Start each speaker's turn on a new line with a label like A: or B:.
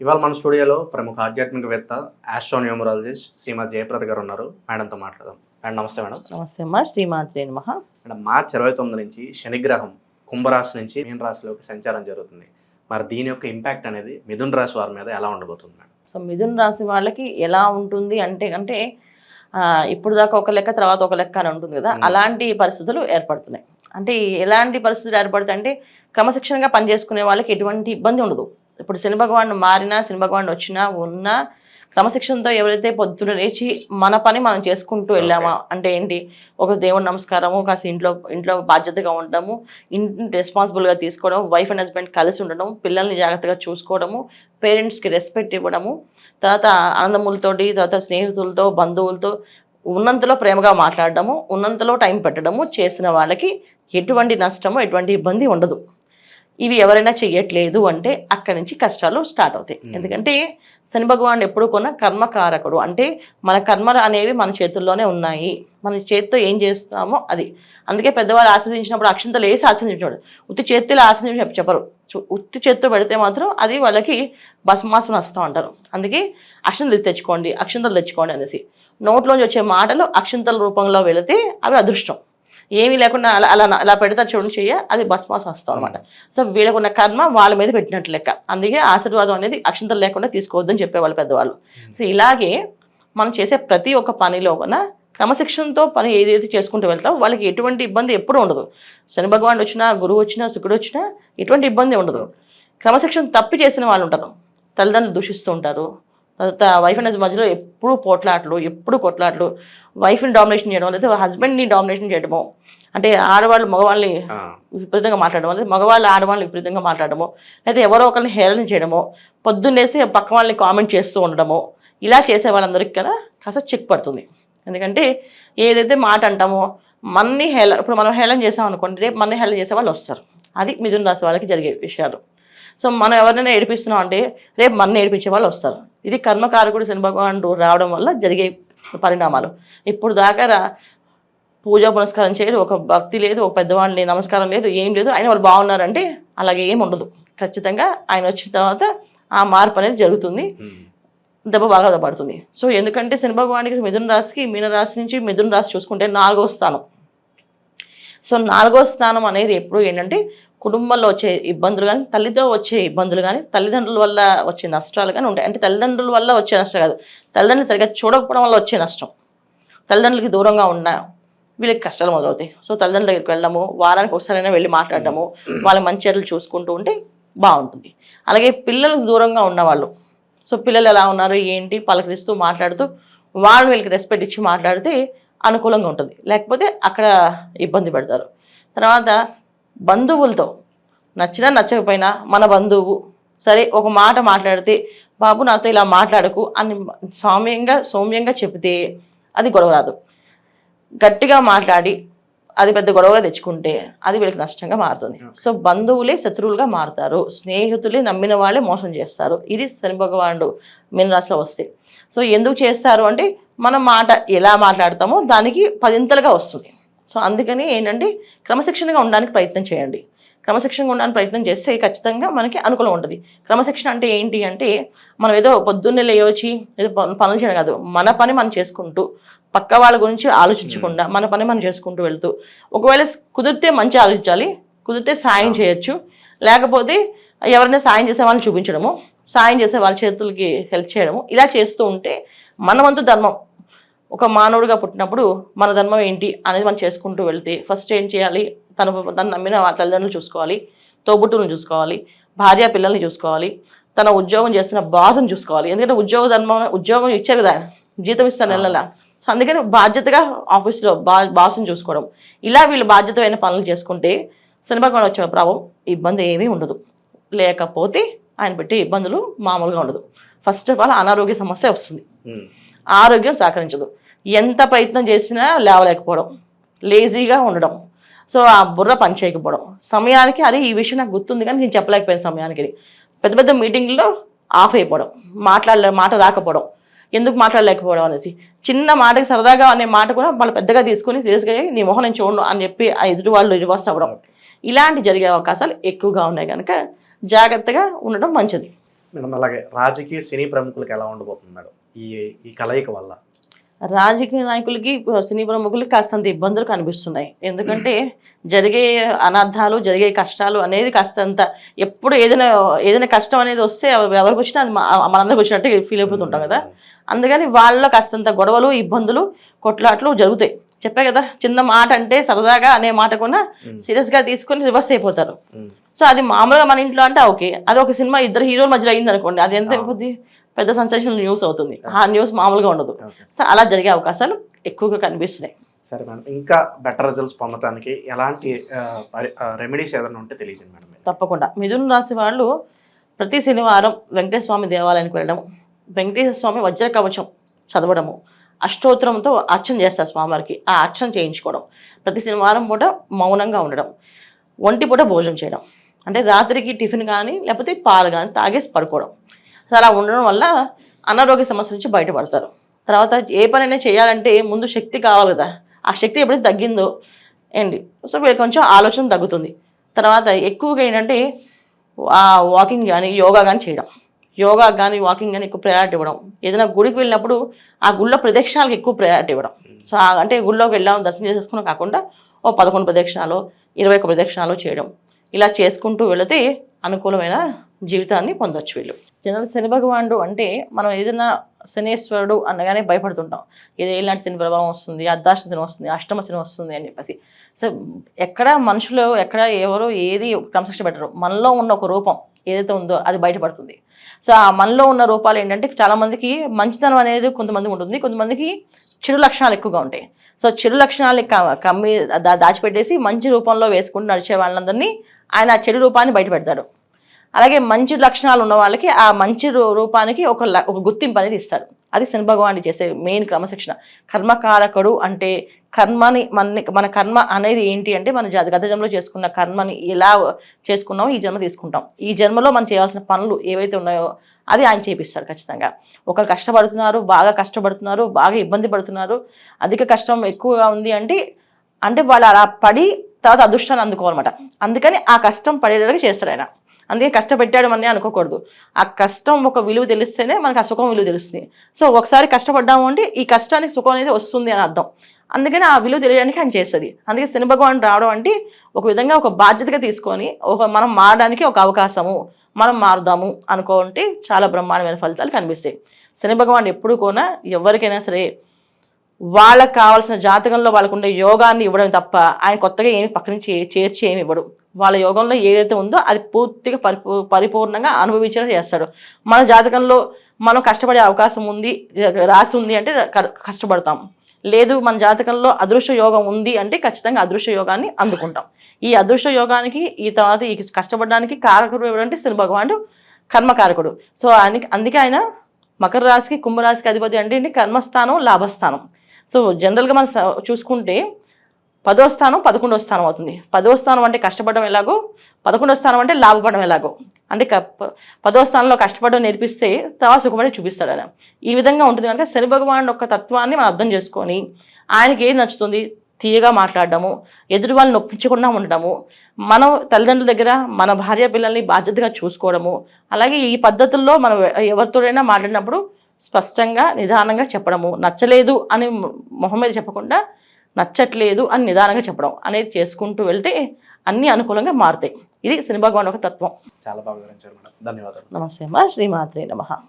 A: ఇవాళ మన స్టూడియోలో ప్రముఖ ఆధ్యాత్మికవేత్త ఆస్ట్రోన్యూమరాలజిస్ట్ శ్రీమతి జయప్రద గారు ఉన్నారు. మేడంతో మాట్లాడదాం. మేడం నమస్తే మేడం.
B: నమస్తే అమ్మా శ్రీమాత్రే నమ.
A: మేడం మార్చి ఇరవై తొమ్మిది నుంచి శనిగ్రహం కుంభరాశి నుంచి మీన రాశిలోకి సంచారం జరుగుతుంది. మరి దీని యొక్క ఇంపాక్ట్ అనేది మిథున్ రాశి వారి మీద ఎలా ఉండబోతుంది మేడం?
B: సో మిథున్ రాశి వాళ్ళకి ఎలా ఉంటుంది అంటే అంటే ఇప్పుడు దాకా ఒక లెక్క తర్వాత ఒక లెక్క అని ఉంటుంది కదా. అలాంటి పరిస్థితులు ఏర్పడుతున్నాయి. అంటే ఎలాంటి పరిస్థితులు ఏర్పడతాయి అంటే క్రమశిక్షణగా పనిచేసుకునే వాళ్ళకి ఎటువంటి ఇబ్బంది ఉండదు. ఇప్పుడు శని భగవాన్ మారినా శని భగవాన్ వచ్చినా ఉన్నా క్రమశిక్షణతో ఎవరైతే పొద్దున లేచి మన పని మనం చేసుకుంటూ వెళ్ళామా? అంటే ఏంటి? ఒక దేవుడి నమస్కారము కాస్త ఇంట్లో ఇంట్లో బాధ్యతగా ఉండడము ఇంటిని రెస్పాన్సిబుల్గా తీసుకోవడం వైఫ్ అండ్ హస్బెండ్ కలిసి ఉండడం పిల్లల్ని జాగ్రత్తగా చూసుకోవడము పేరెంట్స్కి రెస్పెక్ట్ ఇవ్వడము తర్వాత ఆనందములతోటి తర్వాత స్నేహితులతో బంధువులతో ఉన్నంతలో ప్రేమగా మాట్లాడడము ఉన్నంతలో టైం పెట్టడము చేసిన వాళ్ళకి ఎటువంటి నష్టము ఎటువంటి ఇబ్బంది ఉండదు. ఇవి ఎవరైనా చెయ్యట్లేదు అంటే అక్కడి నుంచి కష్టాలు స్టార్ట్ అవుతాయి. ఎందుకంటే శని భగవాన్ ఎప్పుడు కొన్న కర్మకారకుడు. అంటే మన కర్మలు అనేవి మన చేతుల్లోనే ఉన్నాయి. మన చేతితో ఏం చేస్తామో అది. అందుకే పెద్దవాళ్ళు ఆశ్రదించినప్పుడు అక్షంతలు వేసి ఆశ్రదించాడు ఉత్తి చేతిలో ఆశ్రదించి చెప్ప- చెప్పరు. ఉత్తి చేత్తో పెడితే మాత్రం అది వాళ్ళకి భస్మాసం వస్తూ ఉంటారు అందుకే అక్షంతలు తెచ్చుకోండి అక్షంతలు తెచ్చుకోండి అనేసి. నోట్లోంచి వచ్చే మాటలు అక్షంతల రూపంలో వెళితే అవి అదృష్టం. ఏమీ లేకుండా అలా అలా అలా పెడతారు చూడండి చెయ్య అది భస్మాసం వస్తాం అనమాట సో వీళ్ళకున్న కర్మ వాళ్ళ మీద పెట్టినట్టు లెక్క. అందుకే ఆశీర్వాదం అనేది అక్షంతలు లేకుండా తీసుకోవద్దని చెప్పేవాళ్ళు పెద్దవాళ్ళు. సో ఇలాగే మనం చేసే ప్రతి ఒక్క పనిలో కూడా క్రమశిక్షణతో పని ఏదైతే చేసుకుంటూ వెళ్తాం వాళ్ళకి ఎటువంటి ఇబ్బంది ఎప్పుడూ ఉండదు. శని భగవాన్ వచ్చినా గురువు వచ్చినా శుకుడు వచ్చినా ఎటువంటి ఇబ్బంది ఉండదు. క్రమశిక్షణ తప్పి చేసిన వాళ్ళు ఉంటారు. తల్లిదండ్రులు దూషిస్తూ ఉంటారు. తర్వాత వైఫ్ అండ్ హస్బెండ్ మధ్యలో ఎప్పుడు పోట్లాట్లు ఎప్పుడు కొట్లాట్లు. వైఫ్ని డామినేషన్ చేయడం లేదా హస్బెండ్ని డామినేషన్ చేయడము. అంటే ఆడవాళ్ళు మగవాళ్ళని విపరీతంగా మాట్లాడడం లేదా మగవాళ్ళు ఆడవాళ్ళని విపరీతంగా మాట్లాడడము లేదా ఎవరో ఒకరిని హేళన చేయడము పొద్దున్నేసి పక్క వాళ్ళని కామెంట్ చేస్తూ ఉండడము. ఇలా చేసే వాళ్ళందరికీ కదా కాస్త చెక్ పడుతుంది. ఎందుకంటే ఏదైతే మాట అంటామో మన్ని హేళ ఇప్పుడు మనం హేళన చేసాం అనుకోండి రేపు మన హేళన చేసే వాళ్ళు వస్తారు. అది మిథున రాశి వాళ్ళకి జరిగే విషయాలు. సో మనం ఎవరినైనా ఏడిపిస్తున్నాం అంటే రేపు మన ఏడిపించే వాళ్ళు వస్తారు. ఇది కర్మకారకుడు శని భగవానుడు రావడం వల్ల జరిగే పరిణామాలు. ఇప్పుడు దాకా పూజ పునస్కారం చేయరు ఒక భక్తి లేదు ఒక పెద్దవాళ్ళని నమస్కారం లేదు ఏం లేదు. ఆయన వాళ్ళు బాగున్నారంటే అలాగే ఏం ఉండదు. ఖచ్చితంగా ఆయన వచ్చిన తర్వాత ఆ మార్పు అనేది జరుగుతుంది. దెబ్బ బాగా పడుతుంది సో ఎందుకంటే శని భగవానికి మిథున రాశికి మీన రాశి నుంచి మిథున రాశి చూసుకుంటే నాలుగో స్థానం. సో నాలుగో స్థానం అనేది ఎప్పుడు ఏంటంటే కుటుంబంలో వచ్చే ఇబ్బందులు కానీ తల్లితో వచ్చే ఇబ్బందులు కానీ తల్లిదండ్రుల వల్ల వచ్చే నష్టాలు కానీ ఉంటాయి. అంటే తల్లిదండ్రుల వల్ల వచ్చే నష్టం కాదు. తల్లిదండ్రులు సరిగ్గా చూడకపోవడం వల్ల వచ్చే నష్టం. తల్లిదండ్రులకి దూరంగా ఉన్న వీళ్ళకి కష్టాలు మొదలవుతాయి. సో తల్లిదండ్రుల దగ్గరికి వెళ్ళడము వారానికి ఒకసారైనా వెళ్ళి మాట్లాడడము వాళ్ళ మంచి చెడులు చూసుకుంటూ ఉంటే బాగుంటుంది. అలాగే పిల్లలకు దూరంగా ఉన్నవాళ్ళు సో పిల్లలు ఎలా ఉన్నారు ఏంటి పలకరిస్తూ మాట్లాడుతూ వాళ్ళు వీళ్ళకి రెస్పెక్ట్ ఇచ్చి మాట్లాడితే అనుకూలంగా ఉంటుంది. లేకపోతే అక్కడ ఇబ్బంది పెడతారు. తర్వాత బంధువులతో నచ్చినా నచ్చకపోయినా మన బంధువు సరే ఒక మాట మాట్లాడితే బాబు నాతో ఇలా మాట్లాడకు అని సౌమ్యంగా సౌమ్యంగా చెబితే అది గొడవ రాదు. గట్టిగా మాట్లాడి అది పెద్ద గొడవగా తెచ్చుకుంటే అది వీళ్ళకి నష్టంగా మారుతుంది. సో బంధువులే శత్రువులుగా మారుతారు. స్నేహితులే నమ్మిన వాళ్ళే మోసం చేస్తారు. ఇది శని భగవానుడు మీనరాశిలో వస్తే. సో ఎందుకు చేస్తారు అంటే మనం మాట ఎలా మాట్లాడతామో దానికి పదింతలుగా వస్తుంది. సో అందుకని ఏంటంటే క్రమశిక్షణగా ఉండడానికి ప్రయత్నం చేయండి. క్రమశిక్షణగా ఉండడానికి ప్రయత్నం చేస్తే ఖచ్చితంగా మనకి అనుకూలం ఉంటుంది. క్రమశిక్షణ అంటే ఏంటి అంటే మనం ఏదో పొద్దున్నే లేవచ్చి ఏదో పను- పనులు చేయడం కాదు. మన పని మనం చేసుకుంటూ పక్క వాళ్ళ గురించి ఆలోచించకుండా మన పని మనం చేసుకుంటూ వెళ్తూ. ఒకవేళ కుదిరితే మంచి ఆలోచించాలి. కుదిరితే సాయం చేయొచ్చు. లేకపోతే ఎవరైనా సాయం చేసే వాళ్ళని చూపించడము సాయం చేసే వాళ్ళ చేతులకి హెల్ప్ చేయడము ఇలా చేస్తూ ఉంటే మన వంతు ధర్మం ఒక మానవుడిగా పుట్టినప్పుడు మన ధర్మం ఏంటి అనేది మనం చేసుకుంటూ వెళ్తే ఫస్ట్ ఏం చేయాలి? తన తను నమ్మిన తల్లిదండ్రులు చూసుకోవాలి తోబుట్టులను చూసుకోవాలి భార్య పిల్లల్ని చూసుకోవాలి తన ఉద్యోగం చేస్తున్న బాస్ని చూసుకోవాలి. ఎందుకంటే ఉద్యోగ ధర్మం ఉద్యోగం ఇచ్చారు కదా జీతం ఇస్తాను నెలలా. సో అందుకని బాధ్యతగా ఆఫీస్లో బా బాస్ని చూసుకోవడం. ఇలా వీళ్ళు బాధ్యతమైన పనులు చేసుకుంటే శనిభగవాన్ వచ్చే ప్రభావం ఇబ్బంది ఏమీ ఉండదు. లేకపోతే ఆయన పెట్టే ఇబ్బందులు మామూలుగా ఉండదు. ఫస్ట్ ఆఫ్ ఆల్ అనారోగ్య సమస్య వస్తుంది. ఆరోగ్యం సహకరించదు. ఎంత ప్రయత్నం చేసినా లేవలేకపోవడం లేజీగా ఉండడం. సో ఆ బుర్ర పనిచేయకపోవడం సమయానికి అరే ఈ విషయం నాకు గుర్తుంది కానీ నేను చెప్పలేకపోయాను సమయానికి ఇది. పెద్ద పెద్ద మీటింగ్లో ఆఫ్ అయిపోవడం మాట్లాడలే మాట రాకపోవడం. ఎందుకు మాట్లాడలేకపోవడం అనేసి. చిన్న మాటకి సరదాగా అనే మాట కూడా వాళ్ళు పెద్దగా తీసుకొని సీరియస్గా నీ మొహం నేను చూడను అని చెప్పి ఆ ఎదుటి వాళ్ళు రివర్స్ అవ్వడం. ఇలాంటి జరిగే అవకాశాలు ఎక్కువగా ఉన్నాయి కనుక జాగ్రత్తగా ఉండడం మంచిది.
A: మేడం అలాగే రాజకీయ సినీ ప్రముఖులకు ఎలా ఉండబోతుంది మేడం? ఈ ఈ కలయిక వల్ల.
B: రాజకీయ నాయకులకి సినీ ప్రముఖులకి కాస్తంత ఇబ్బందులు కనిపిస్తున్నాయి. ఎందుకంటే జరిగే అనర్థాలు జరిగే కష్టాలు అనేది కాస్తంత ఎప్పుడు ఏదైనా ఏదైనా కష్టం అనేది వస్తే ఎవ- ఎవరికి వచ్చినా అది మనందరికి వచ్చినట్టు ఫీల్ అయిపోతుంటాం కదా. అందుకని వాళ్ళ కాస్తంత గొడవలు ఇబ్బందులు కొట్లాట్లు జరుగుతాయి. చెప్పే కదా చిన్న మాట అంటే సరదాగా అనే మాట కూడా సీరియస్గా తీసుకొని రివర్స్ అయిపోతారు. సో అది మామూలుగా మన ఇంట్లో అంటే ఓకే. అది ఒక సినిమా ఇద్దరు హీరోల మధ్యలో అయింది అనుకోండి అది ఎంత అయిపోద్ది? పెద్ద సెన్సేషన్ న్యూస్ అవుతుంది. ఆ న్యూస్ మామూలుగా ఉండదు. సో అలా జరిగే అవకాశాలు ఎక్కువగా కనిపిస్తున్నాయి.
A: సరే మేడం. ఇంకా బెటర్ రిజల్ట్స్ పొందడానికి ఎలాంటి రెమెడీస్ ఏదైనా ఉంటే తెలియజేయండి మేడం.
B: తప్పకుండా. మిథున రాశి వాళ్ళు ప్రతి శనివారం వెంకటేశ్వర స్వామి దేవాలయానికి వెళ్ళడం వెంకటేశ్వర స్వామి వజ్ర కవచం చదవడము అష్టోత్తరంతో అర్చన చేస్తారు స్వామివారికి. ఆ అర్చన చేయించుకోవడం ప్రతి శనివారం పూట మౌనంగా ఉండడం ఒంటి పూట భోజనం చేయడం. అంటే రాత్రికి టిఫిన్ కానీ లేకపోతే పాలు కానీ తాగేసి పడుకోవడం. అలా ఉండడం వల్ల అనారోగ్య సమస్య నుంచి బయటపడతారు. తర్వాత ఏ పనైనా చేయాలంటే ముందు శక్తి కావాలి కదా. ఆ శక్తి ఎప్పుడైతే తగ్గిందో ఏంటి? సో వీళ్ళకి కొంచెం ఆలోచన తగ్గుతుంది. తర్వాత ఎక్కువగా ఏంటంటే ఆ వాకింగ్ కానీ యోగా కానీ చేయడం. యోగా కానీ వాకింగ్ కానీ ఎక్కువ ప్రయారిటీ ఇవ్వడం. ఏదైనా గుడికి వెళ్ళినప్పుడు ఆ గుళ్ళో ప్రదక్షిణాలకు ఎక్కువ ప్రయారిటీ ఇవ్వడం. సో ఆ- అంటే గుళ్ళోకి వెళ్ళాము దర్శనం చేసేసుకున్నాం కాకుండా ఓ పదకొండు ప్రదక్షిణాలు ఇరవై ఒక్క ప్రదక్షిణాలు చేయడం. ఇలా చేసుకుంటూ వెళితే అనుకూలమైన జీవితాన్ని పొందొచ్చు వీళ్ళు. జనరల్ శని భగవానుడు అంటే మనం ఏదైనా శనేశ్వరుడు అనగానే భయపడుతుంటాం. ఇది ఎలాంటి శని ప్రభావం వస్తుంది అర్ధాష్ట శని వస్తుంది అష్టమ శని వస్తుంది అని చెప్పేసి. సో ఎక్కడ మనుషులు ఎక్కడ ఎవరు ఏది క్రమశిక్షణ పెట్టరు. మనలో ఉన్న ఒక రూపం ఏదైతే ఉందో అది బయటపడుతుంది. సో ఆ మనలో ఉన్న రూపాలు ఏంటంటే చాలామందికి మంచితనం అనేది కొంతమందికి ఉంటుంది. కొంతమందికి చెడు లక్షణాలు ఎక్కువగా ఉంటాయి. సో చెడు లక్షణాలని క- కమ్మి దా దాచిపెట్టేసి మంచి రూపంలో వేసుకుంటూ నడిచే వాళ్ళందరినీ ఆయన ఆ చెడు రూపాన్ని బయటపెడతాడు. అలాగే మంచి లక్షణాలు ఉన్న వాళ్ళకి ఆ మంచి రూ- రూపానికి ఒక ల- ఒక గుర్తింపు అనేది ఇస్తాడు. అది శని భగవానుడు చేసే మెయిన్ క్రమశిక్షణ. కర్మకారకుడు అంటే కర్మని మన మన కర్మ అనేది ఏంటి అంటే మన గత జన్మలో చేసుకున్న కర్మని ఎలా చేసుకున్నామో ఈ జన్మ తీసుకుంటాం. ఈ జన్మలో మనం చేయాల్సిన పనులు ఏవైతే ఉన్నాయో అది ఆయన చేపిస్తారు ఖచ్చితంగా. ఒకరు కష్టపడుతున్నారు బాగా కష్టపడుతున్నారు బాగా ఇబ్బంది పడుతున్నారు అధిక కష్టం ఎక్కువగా ఉంది అంటే అంటే వాళ్ళు అలా పడి తర్వాత అదృష్టాన్ని అందుకోవాలన్నమాట. అందుకని ఆ కష్టం పడేలాగా చేస్తాడు ఆయన. అందుకే కష్టపెట్టాడు అని అనుకోకూడదు. ఆ కష్టం ఒక విలువ తెలిస్తేనే మనకు ఆ సుఖం విలువ తెలుస్తుంది. సో ఒకసారి కష్టపడ్డాము అంటే ఈ కష్టానికి సుఖం అనేది వస్తుంది అని అర్థం. అందుకని ఆ విలువ తెలియడానికి ఆయన చేస్తుంది. అందుకే శని భగవాన్ రావడం అంటే ఒక విధంగా ఒక బాధ్యతగా తీసుకొని ఒక మనం మారడానికి ఒక అవకాశము మనం మారుదాము అనుకుంటే చాలా బ్రహ్మాండమైన ఫలితాలు కనిపిస్తాయి. శని భగవాన్ ఎప్పుడు కూడా ఎవరికైనా సరే వాళ్ళకి కావాల్సిన జాతకంలో వాళ్ళకు ఉండే యోగాన్ని ఇవ్వడం తప్ప ఆయన కొత్తగా ఏమి పక్క నుంచి చేర్చి ఏమి ఇవ్వడు. వాళ్ళ యోగంలో ఏదైతే ఉందో అది పూర్తిగా పరిపూ పరిపూర్ణంగా అనుభవించేలా చేస్తాడు. మన జాతకంలో మనం కష్టపడే అవకాశం ఉంది రాసి ఉంది అంటే క- కష్టపడతాం. లేదు మన జాతకంలో అదృశ్య యోగం ఉంది అంటే ఖచ్చితంగా అదృశ్య యోగాన్ని అందుకుంటాం. ఈ అదృశ్య యోగానికి ఈ తర్వాత ఈ కష్టపడడానికి కారకుడు ఎవరంటే శని భగవానుడు కర్మకారకుడు. సో ఆయనకి అందుకే ఆయన మకర రాశికి కుంభరాశికి అధిపతి అంటే కర్మస్థానం లాభస్థానం. సో జనరల్గా మనం చూసుకుంటే పదో స్థానం పదకొండో స్థానం అవుతుంది. పదో స్థానం అంటే కష్టపడడం ఎలాగో పదకొండో స్థానం అంటే లాభపడడం ఎలాగో. అంటే పదో స్థానంలో కష్టపడడం నేర్పిస్తే తర్వాత సుఖపడి చూపిస్తాడు ఆయన. ఈ విధంగా ఉంటుంది కనుక శని భగవాన్ యొక్క తత్వాన్ని మనం అర్థం చేసుకొని ఆయనకి ఏది నచ్చుతుంది? తీయగా మాట్లాడడము ఎదుటి వాళ్ళని నొప్పించకుండా ఉండడము మనం తల్లిదండ్రుల దగ్గర మన భార్య పిల్లల్ని బాధ్యతగా చూసుకోవడము అలాగే ఈ పద్ధతుల్లో మనం ఎవరితోడైనా మాట్లాడినప్పుడు స్పష్టంగా నిదానంగా చెప్పడము. నచ్చలేదు అని మొహం మీద చెప్పకుండా నచ్చట్లేదు అని నిదానంగా చెప్పడం అనేది చేసుకుంటూ వెళ్తే అన్ని అనుకూలంగా మారుతాయి. ఇది భగవాన్ ఒక తత్వం.
A: చాలా బాగా ధన్యవాదాలు.
B: నమస్తే అమ్మా. శ్రీమాత్రే నమః.